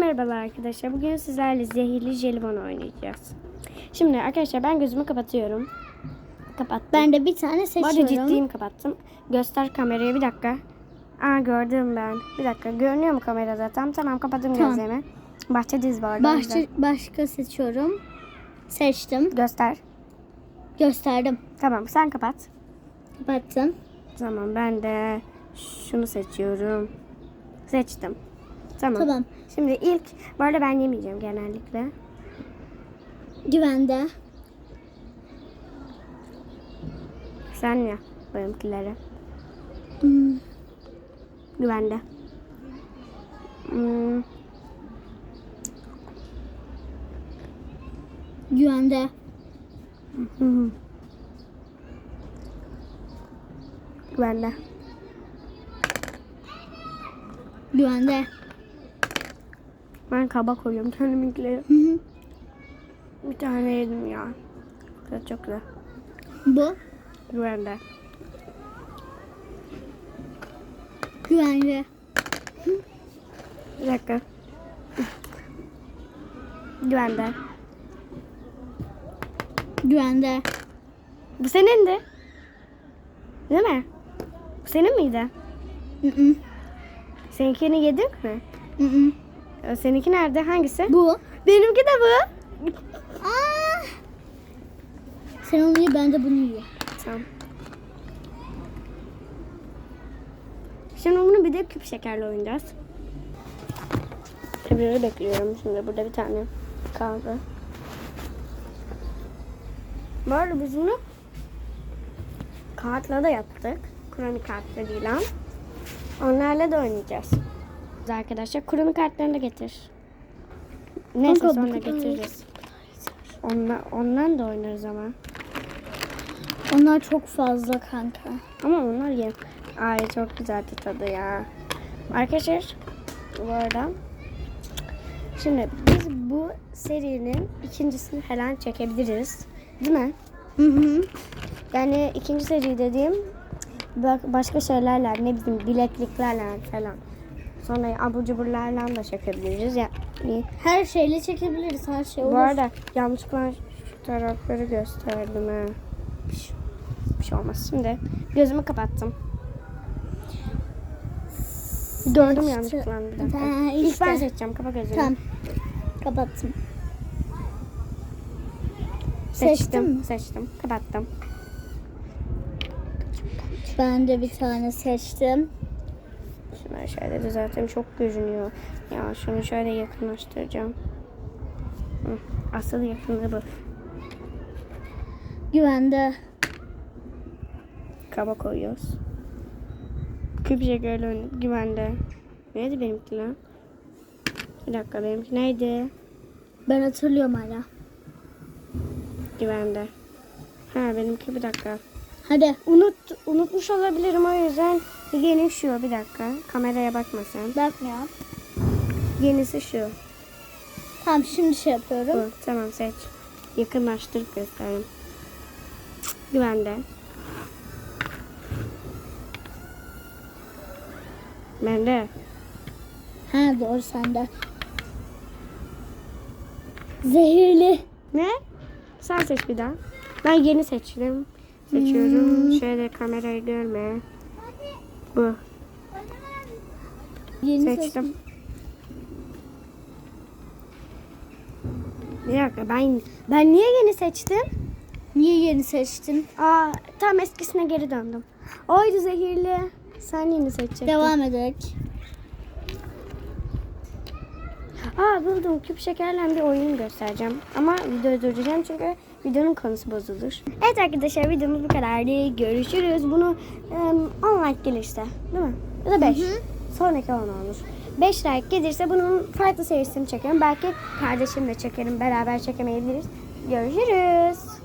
Merhabalar arkadaşlar. Bugün sizlerle zehirli jelibon oynayacağız. Şimdi arkadaşlar ben gözümü kapatıyorum. Kapattım. Ben de bir tane Bu arada seçiyorum. ciddiyim kapattım. Göster kameraya bir dakika. Aa gördüm ben. Bir dakika. Görünüyor mu kamerada? Tamam tamam kapattım Tamam. gözlerimi. Bahçedeyiz bu arada. Başka, başka seçiyorum. Seçtim. Göster. Gösterdim. Tamam sen kapat. Kapattım. Tamam ben de şunu seçiyorum. Seçtim. Tamam. Tamam. Şimdi ilk, bu arada ben yemeyeceğim genellikle. Güvende. Sen ya benimkileri. Hmm, Güvende. Hmm, Güvende. hı. Güvende. Güvende. Ben kaba koyuyorum kendiminkileri. Bir tane yedim ya. Güzel, çok güzel. Bu. Güvende. Güvende. Bir dakika. Güvende. Güvende. Bu senindi. Değil mi? Bu senin miydi? Hı hı. Seninkini yedik mi? Hı hı. Ee, Seninki nerede? Hangisi? Bu. Benimki de bu. Aa! Sen onu ye ben de bunu ye. Tamam. Şimdi bunu bir de küp şekerle oynayacağız. Öbürünü bekliyorum. Şimdi burada bir tane kaldı. Bu arada biz bunu kartla da yaptık. Kurami kartlarıyla. Onlarla da oynayacağız. Arkadaşlar kurami kartlarını da getir. Neyse Kanka, sonra getiririz. Onla, ondan da oynarız ama. Onlar çok fazla kanka. Ama onlar ye. Ay çok güzeldi tadı ya. Arkadaşlar bu arada şimdi biz bu serinin ikincisini falan çekebiliriz. Değil mi? Hı hı. Yani ikinci seri dediğim başka şeylerle ne bizim bilekliklerle falan. Sonra abur cuburlarla da çekebiliriz. Yani Her şeyle çekebiliriz her şey olur. bu arada yanlışlıkla şu tarafları gösterdim ha. Bir şey, bir şey olmaz. Şimdi gözümü kapattım. Gördüm yanlışlıkla bir dakika. İlk işte. ben seçeceğim. Kapa gözünü. Tamam. Kapattım. Seçtim. Seçtim. Kapattım. Ben de bir tane seçtim. Şunu şöyle düzelteyim. Çok görünüyor. Ya şunu şöyle yakınlaştıracağım. Asıl yakınlığı bu. Güvende. Kaba koyuyoruz. Küp şekerle oynayıp güvende. Neydi benimki lan? Bir dakika benimki neydi? Ben hatırlıyorum hala. Güvende. Ha benimki bir dakika. Hadi. Unut, unutmuş olabilirim o yüzden yeni şu bir dakika. Kameraya bakma sen. Bakmıyorum. Yenisi şu. Tamam şimdi şey yapıyorum. Bu. Tamam seç. Yakınlaştırıp göstereyim. Güvende. Bende. Ha doğru sende. Zehirli. Ne? Sen seç bir daha. Ben yeni seçtim. Seçiyorum. Şöyle kamerayı görme. Bu. Yeni Seçtim. seçtim. Bir dakika ben ben niye yeni seçtim? Niye yeni seçtin? Aa tam eskisine geri döndüm. Oydu zehirli. Sen yeni seçecektin. Devam edelim. Aa buldum. Küp şekerle bir oyun göstereceğim. Ama videoyu durduracağım çünkü videonun konusu bozulur. Evet arkadaşlar videomuz bu kadardı. Görüşürüz. Bunu um, 10 like gelirse değil mi? Ya da 5. Sonraki 10 olur. 5 like gelirse bunun farklı serisini çekerim. Belki kardeşimle çekerim. Beraber çekemeyebiliriz. Görüşürüz.